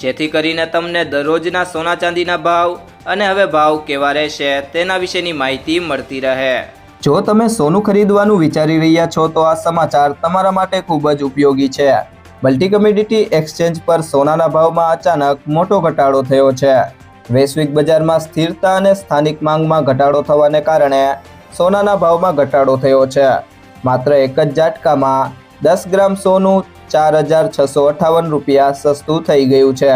જેથી કરીને તમને દરરોજના સોના ચાંદીના ભાવ અને હવે ભાવ કેવા રહેશે તેના વિશેની માહિતી મળતી રહે. જો તમે સોનું ખરીદવાનું વિચારી રહ્યા છો, તો આ સમાચાર તમારા માટે ખૂબ જ ઉપયોગી છે. મલ્ટી કમ્યુનિટી એક્સચેન્જ પર સોનાના ભાવમાં અચાનક મોટો ઘટાડો થયો છે. વૈશ્વિક બજારમાં સ્થિરતા અને સ્થાનિક માંગમાં ઘટાડો થવાને કારણે સોનાના ભાવમાં ઘટાડો થયો છે. માત્ર એક જ ઝાટકામાં દસ ગ્રામ સોનું ચાર હજાર છસો અઠાવન રૂપિયા સસ્તું થઈ ગયું છે,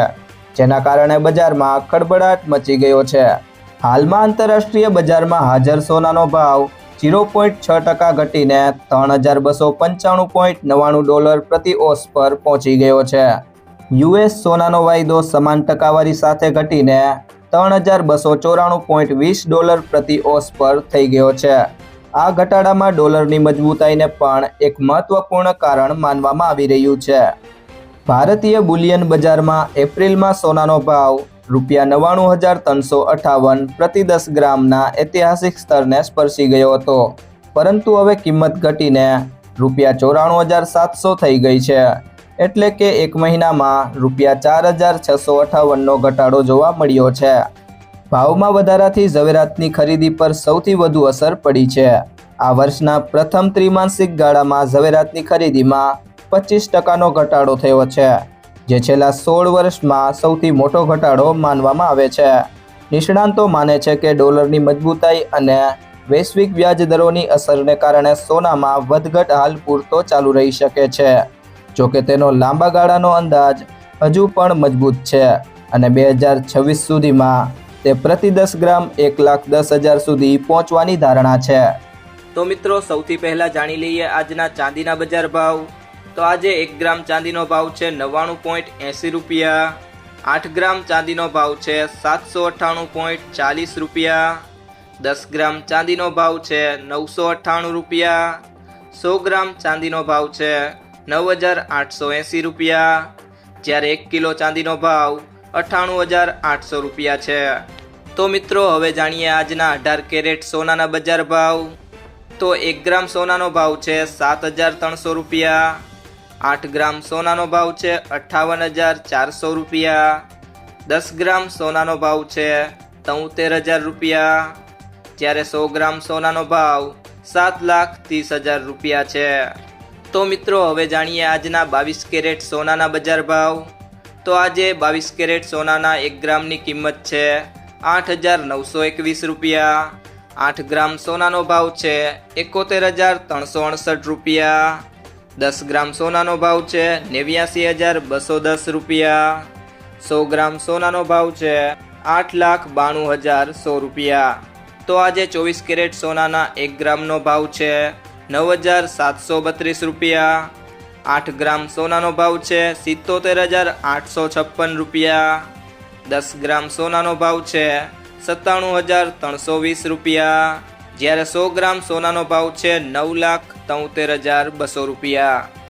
જેના કારણે બજારમાં ખળબળાટ મચી ગયો છે. હાલમાં આંતરરાષ્ટ્રીય બજારમાં હાજર સોનાનો ભાવ ઝીરો પોઈન્ટ છ ટકા ઘટીને ત્રણ હજાર બસો પંચાણું પોઈન્ટ નવ્વાણું ડોલર પ્રતિ ઓસ પર પહોંચી ગયો છે. યુએસ સોનાનો વાયદો સમાન ટકાવારી સાથે ઘટીને ત્રણ હજાર બસો ચોરાણું પોઈન્ટ વીસ ડોલર પ્રતિ ઓસ પર થઈ ગયો છે. આ ઘટાડામાં ડોલરની મજબૂતાઈને પણ એક મહત્વપૂર્ણ કારણ માનવામાં આવી રહ્યું છે. ભારતીય બુલિયન બજારમાં એપ્રિલમાં સોનાનો ભાવ રૂપિયા નવ્વાણું હજાર ત્રણસો અઠાવન પ્રતિ દસ ગ્રામના ઐતિહાસિક સ્તરને સ્પર્શી ગયો હતો. પરંતુ હવે કિંમત ઘટીને રૂપિયા ચોરાણું હજાર સાતસો થઈ ગઈ છે. એટલે કે એક મહિનામાં રૂપિયા ચાર હજાર છસો અઠાવનનો ઘટાડો જોવા મળ્યો છે. ભાવમાં વધારાથી ઝવેરાતની ખરીદી પર સૌથી વધુ અસર પડી છે. આ વર્ષના પ્રથમ ત્રિમાસિક ગાળામાં ઝવેરાતની ખરીદીમાં પચીસ ટકાનો ઘટાડો થયો છે, જે છેલ્લા સોળ વર્ષમાં સૌથી મોટો ઘટાડો માનવામાં આવે છે. નિષ્ણાંતો માને છે કે ડોલરની મજબૂતાઈ અને વૈશ્વિક વ્યાજ દરોની અસરને કારણે સોનામાં વધઘટ હાલ પૂરતો ચાલુ રહી શકે છે. જોકે તેનો લાંબા ગાળાનો અંદાજ હજુ પણ મજબૂત છે અને બે હજાર છવ્વીસ સુધીમાં તે પ્રતિ દસ ગ્રામ એક લાખ દસ હજાર સુધી પહોંચવાની ધારણા છે. તો મિત્રો, સૌથી પહેલા જાણી લઈએ આજના ચાંદીના બજાર ભાવ. તો આજે એક ગ્રામ ચાંદીનો ભાવ છે નવ્વાણું પોઈન્ટ એંસી રૂપિયા. આઠ ગ્રામ ચાંદીનો ભાવ છે સાતસો અઠ્ઠાણું પોઈન્ટ ચાલીસ રૂપિયા. દસ ગ્રામ ચાંદીનો ભાવ છે નવસો અઠ્ઠાણું રૂપિયા. સો ગ્રામ ચાંદીનો ભાવ છે નવ હજાર આઠસો એંસી રૂપિયા. જ્યારે એક કિલો ચાંદીનો ભાવ અઠ્ઠાણું હજાર આઠસો રૂપિયા છે. તો મિત્રો, હવે જાણીએ આજના અઢાર કેરેટ સોનાના બજાર ભાવ. તો એક ગ્રામ સોનાનો ભાવ છે સાત હજાર ત્રણસો રૂપિયા. આઠ ગ્રામ સોનાનો ભાવ છે અઠ્ઠાવન હજાર ચારસો રૂપિયા. દસ ગ્રામ સોનાનો ભાવ છે તોતેર હજાર રૂપિયા. જ્યારે સો ગ્રામ સોનાનો ભાવ સાત લાખ ત્રીસ હજાર રૂપિયા છે. તો મિત્રો, હવે જાણીએ આજના બાવીસ કેરેટ સોનાના બજાર ભાવ. તો આજે બાવીસ કેરેટ સોનાના એક ગ્રામની કિંમત છે આઠ હજાર નવસો એકવીસ રૂપિયા. આઠ ગ્રામ સોનાનો ભાવ છે એકોતેર હજાર ત્રણસો અડસઠ રૂપિયા. દસ ગ્રામ સોનાનો ભાવ છે નેવ્યાસી હજાર બસો દસ રૂપિયા. સો ગ્રામ સોનાનો ભાવ છે આઠ લાખ બાણું હજાર સો રૂપિયા. તો આજે ચોવીસ કેરેટ સોનાના એક ગ્રામનો ભાવ છે નવ હજાર સાતસો બત્રીસ રૂપિયા. આઠ ગ્રામ સોનાનો ભાવ છે. સિત્તોતેર હજાર આઠસો છપ્પન રૂપિયા. દસ ગ્રામ સોનાનો ભાવ છે. સત્તાણું હજાર ત્રણસો વીસ રૂપિયા. જ્યારે સો ગ્રામ સોનાનો ભાવ છે, નવ લાખ તોતેર હજાર બસો રૂપિયા.